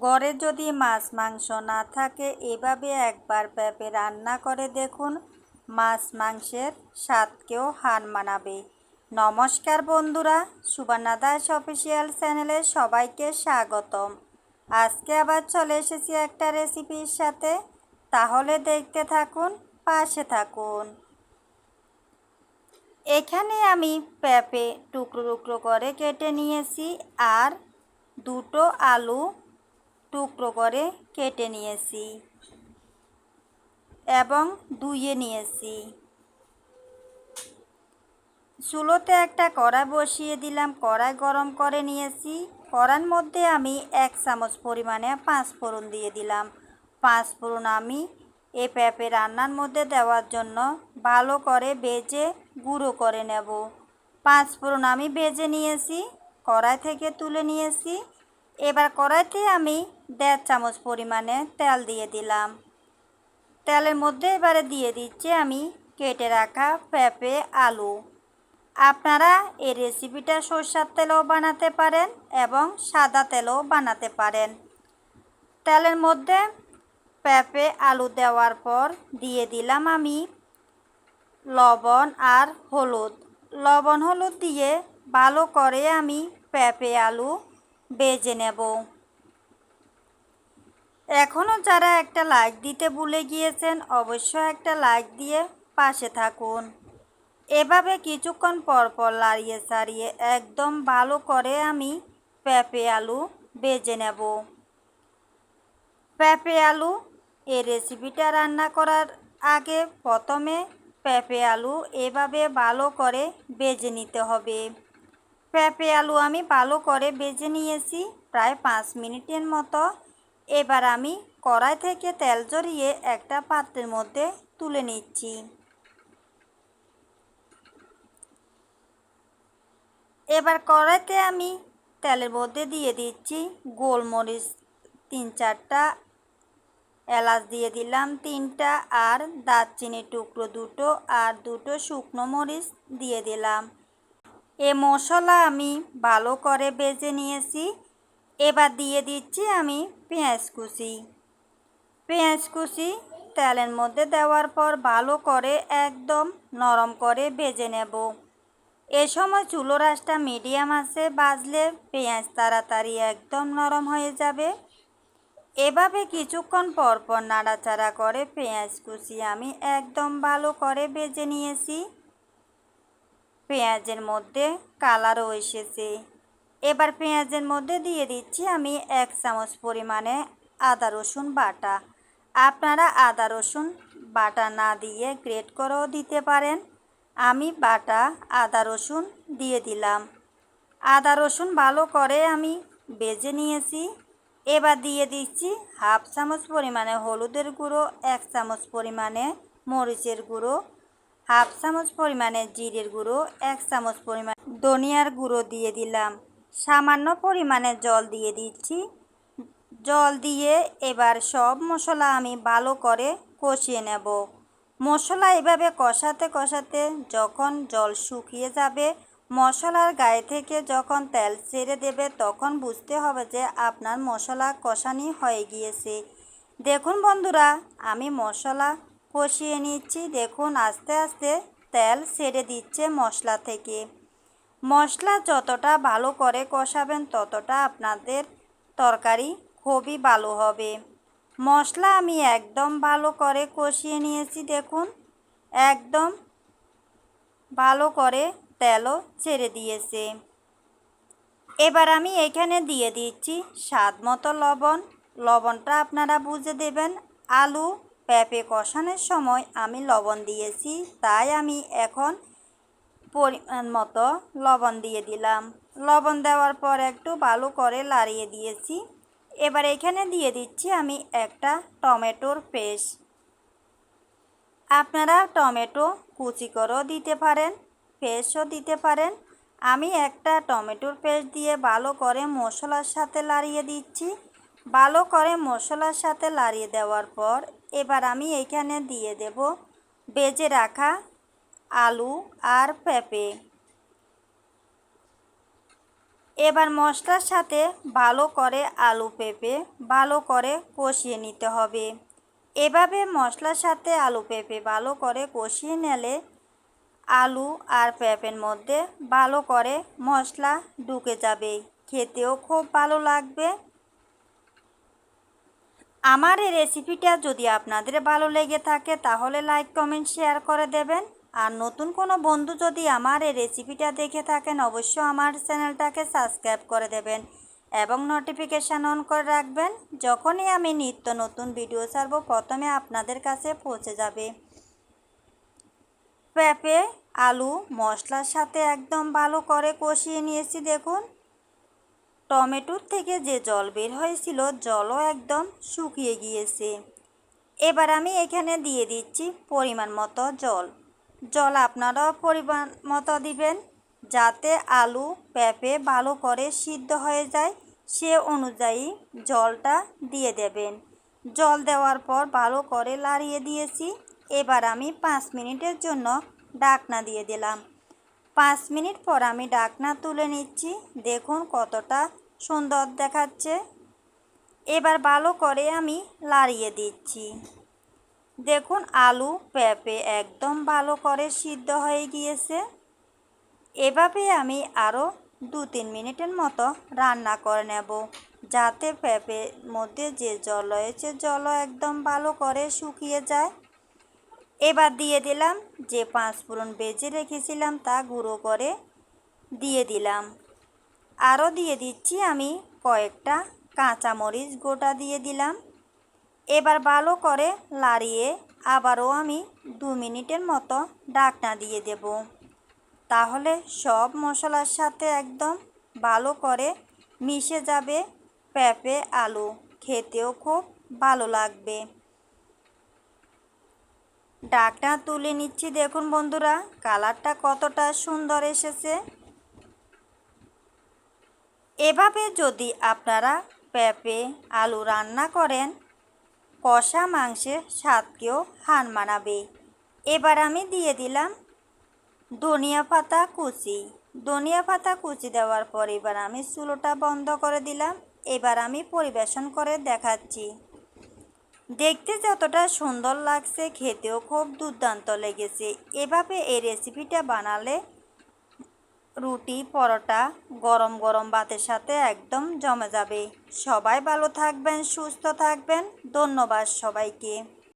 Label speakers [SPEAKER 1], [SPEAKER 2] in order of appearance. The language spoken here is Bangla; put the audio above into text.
[SPEAKER 1] ঘরে যদি মাছ, মাংস না থাকে, এভাবে একবার পেঁপে রান্না করে দেখুন, মাছ, মাংসের স্বাদকেও হার মানাবে। নমস্কার বন্ধুরা, সুবর্ণা দাস অফিসিয়াল চ্যানেলে সবাইকে স্বাগতম। আজকে আবার চলে এসেছি একটা রেসিপির সাথে। তাহলে দেখতে থাকুন, পাশে থাকুন। এখানে আমি পেঁপে টুকরো টুকরো করে কেটে নিয়েছি আর দুটো আলু টুকরো করে কেটে নিয়েছি এবং ধুয়ে নিয়েছি। চুলোতে একটা কড়াই বসিয়ে দিলাম, কড়াই গরম করে নিয়েছি। কড়ার মধ্যে আমি এক চামচ পরিমাণে পাঁচ ফোড়ন দিয়ে দিলাম। পাঁচ ফোড়ন আমি এ পেঁপে রান্নার মধ্যে দেওয়ার জন্য ভালো করে বেজে গুঁড়ো করে নেব। পাঁচ ফোড়ন আমি বেজে নিয়েছি, কড়াই থেকে তুলে নিয়েছি। এবার কড়াইতে আমি দেড় চামচ পরিমাণে তেল দিয়ে দিলাম। তেলের মধ্যে এবারে দিয়ে দিচ্ছি আমি কেটে রাখা পেঁপে, আলু। আপনারা এই রেসিপিটা সরষার তেলেও বানাতে পারেন এবং সাদা তেলও বানাতে পারেন। তেলের মধ্যে পেঁপে, আলু দেওয়ার পর দিয়ে দিলাম আমি লবণ আর হলুদ। লবণ, হলুদ দিয়ে ভালো করে আমি পেঁপে, আলু বেজে নেব। এখনও যারা একটা লাইক দিতে ভুলে গিয়েছেন, অবশ্যই একটা লাইক দিয়ে পাশে থাকুন। এভাবে কিছুক্ষণ পর পর লাড়িয়ে সারিয়ে একদম ভালো করে আমি পেঁপে আলু বেজে নেব। পেঁপে আলু, এই রেসিপিটা রান্না করার আগে প্রথমে পেঁপে আলু এভাবে ভালো করে বেজে নিতে হবে। পেঁপে আলু আমি ভালো করে বেজে নিয়েছি, প্রায় পাঁচ মিনিটের মতো। এবার আমি কড়াই থেকে তেল জড়িয়ে একটা পাত্রের মধ্যে তুলে নিচ্ছি। এবার কড়াইতে আমি তেলের মধ্যে দিয়ে দিচ্ছি গোলমরিচ, তিন চারটা এলাচ দিয়ে দিলাম, তিনটা আর দারচিনি টুকরো দুটো আর দুটো শুকনো মরিচ দিয়ে দিলাম। এ মশলা আমি ভালো করে বেজে নিয়েছি। এবার দিয়ে দিচ্ছি আমি পেঁয়াজ কুচি। পেঁয়াজ কুচি তেলের মধ্যে দেওয়ার পর ভালো করে একদম নরম করে বেজে নেব। এ সময় চুলো রাসটা মিডিয়াম আছে, বাজলে পেঁয়াজ তাড়াতাড়ি একদম নরম হয়ে যাবে। এভাবে কিছুক্ষণ পর পর নাড়াচাড়া করে পেঁয়াজ কুচি আমি একদম ভালো করে বেজে নিয়েছি। পেঁয়াজের মধ্যে কালারও এসেছে। এবার পেঁয়াজের মধ্যে দিয়ে দিচ্ছি আমি এক চামচ পরিমাণে আদা রসুন বাটা। আপনারা আদা রসুন বাটা না দিয়ে গ্রেট করেও দিতে পারেন। আমি বাটা, আদা রসুন দিয়ে দিলাম। আদা রসুন ভালো করে আমি বেজে নিয়েছি। এবার দিয়ে দিচ্ছি হাফ চামচ পরিমাণে হলুদের গুঁড়ো, এক চামচ পরিমাণে মরিচের গুঁড়ো হাফ চামচ পরিমাণে জিরের গুঁড়ো, এক চামচ পরিমাণ ধনিয়ার গুঁড়ো দিয়ে দিলাম। সামান্য পরিমাণে জল দিয়ে দিচ্ছি। জল দিয়ে এবার সব মশলা আমি ভালো করে কষিয়ে নেব। মশলা এভাবে কষাতে কষাতে যখন জল শুকিয়ে যাবে, মশলার গায়ে থেকে যখন তেল ছেড়ে দেবে, তখন বুঝতে হবে যে আপনার মশলা কষানি হয়ে গিয়েছে। দেখুন বন্ধুরা, আমি মশলা কষিয়ে নিচ্ছি। দেখুন, আস্তে আস্তে তেল ছেড়ে দিচ্ছে মশলা থেকে। মশলা যতটা ভালো করে কষাবেন, ততটা আপনাদের তরকারি খুবই ভালো হবে। মশলা আমি একদম ভালো করে কষিয়ে নিয়েছি, দেখুন। একদম ভালো করে তেলও ছেড়ে দিয়েছে। এবার আমি এখানে দিয়ে দিচ্ছি স্বাদ মতো লবণ। লবণটা আপনারা বুঝে দেবেন। আলু পেঁপে কষানোর সময় আমি লবণ দিয়েছি, তাই আমি এখন পরিমাণ মতো লবণ দিয়ে দিলাম। লবণ দেওয়ার পর একটু ভালো করে লাড়িয়ে দিয়েছি। এবার এখানে দিয়ে দিচ্ছি আমি একটা টমেটোর পেস্ট। আপনারা টমেটো কুচি করেও দিতে পারেন, পেস্টও দিতে পারেন। আমি একটা টমেটোর পেস্ট দিয়ে ভালো করে মশলার সাথে লাড়িয়ে দিচ্ছি। ভালো করে মশলার সাথে লাড়িয়ে দেওয়ার পর এবার আমি এইখানে দিয়ে দেব বেজে রাখা আলু আর পেঁপে। এবার মশলার সাথে ভালো করে আলু পেঁপে ভালো করে কষিয়ে নিতে হবে। এভাবে মশলার সাথে আলু পেঁপে ভালো করে কষিয়ে নিলে আলু আর পেঁপের মধ্যে ভালো করে মশলা ঢুকে যাবে। খেতেও খুব ভালো লাগবে। আমার এই রেসিপিটা যদি আপনাদের ভালো লেগে থাকে, তাহলে লাইক কমেন্ট শেয়ার করে দেবেন। আর নতুন কোনো বন্ধু যদি আমার এই রেসিপিটা দেখে থাকেন, অবশ্যই আমার চ্যানেলটাকে সাবস্ক্রাইব করে দেবেন এবং নোটিফিকেশান অন করে রাখবেন, যখনই আমি নিত্য নতুন ভিডিও ছাড়বো, প্রথমে আপনাদের কাছে পৌঁছে যাবে। পেঁপে, আলু, মশলার সাথে একদম ভালো করে কষিয়ে নিয়েছি, দেখুন। টমেটোর থেকে যে জল বের হয়েছিল, জলও একদম শুকিয়ে গিয়েছে। এবার আমি এখানে দিয়ে দিচ্ছি পরিমাণ মতো জল। জল আপনারাও পরিমাণ মতো দিবেন, যাতে আলু পেঁপে ভালো করে সিদ্ধ হয়ে যায়, সে অনুযায়ী জলটা দিয়ে দেবেন। জল দেওয়ার পর ভালো করে লাড়িয়ে দিয়েছি। এবার আমি পাঁচ মিনিটের জন্য ডাকনা দিয়ে দিলাম। পাঁচ মিনিট পর আমি ডাকনা তুলে নিচ্ছি। দেখুন কতটা সুন্দর দেখাচ্ছে। এবার ভালো করে আমি লাড়িয়ে দিচ্ছি। দেখুন, আলু পেঁপে একদম ভালো করে সিদ্ধ হয়ে গিয়েছে। এভাবে আমি আরও দু তিন মিনিটের মতো রান্না করে নেব, যাতে পেঁপের মধ্যে যে জল রয়েছে, জলও একদম ভালো করে শুকিয়ে যায়। এবার দিয়ে দিলাম যে পাঁচ ফোড়ন বেজে রেখেছিলাম, তা গুঁড়ো করে দিয়ে দিলাম। আরও দিয়ে দিচ্ছি আমি কয়েকটা কাঁচামরিচ গোটা দিয়ে দিলাম। এবার ভালো করে লাড়িয়ে আবারও আমি দু মিনিটের মতো ডাকনা দিয়ে দেব। তাহলে সব মশলার সাথে একদম ভালো করে মিশে যাবে পেঁপে, আলু। খেতেও খুব ভালো লাগবে। ডাকটা তুলে নিচ্ছি, দেখুন বন্ধুরা, কালারটা কতটা সুন্দর এসেছে। এভাবে যদি আপনারা পেঁপে, আলু রান্না করেন, কষা মাংসের স্বাদকেও হান মানাবে। এবার আমি দিয়ে দিলাম ধনিয়া পাতা কুচি। ধনিয়া পাতা কুচি দেওয়ার পর এবার আমি চুলোটা বন্ধ করে দিলাম। এবার আমি পরিবেশন করে দেখাচ্ছি। দেখতে যতটা সুন্দর লাগছে, খেতেও খুব দুর্দান্ত লেগেছে। এভাবে এই রেসিপিটা বানালে রুটি, পরোটা, গরম গরম ভাতের সাথে একদম জমে যাবে। সবাই ভালো থাকবেন, সুস্থ থাকবেন। ধন্যবাদ সবাইকে।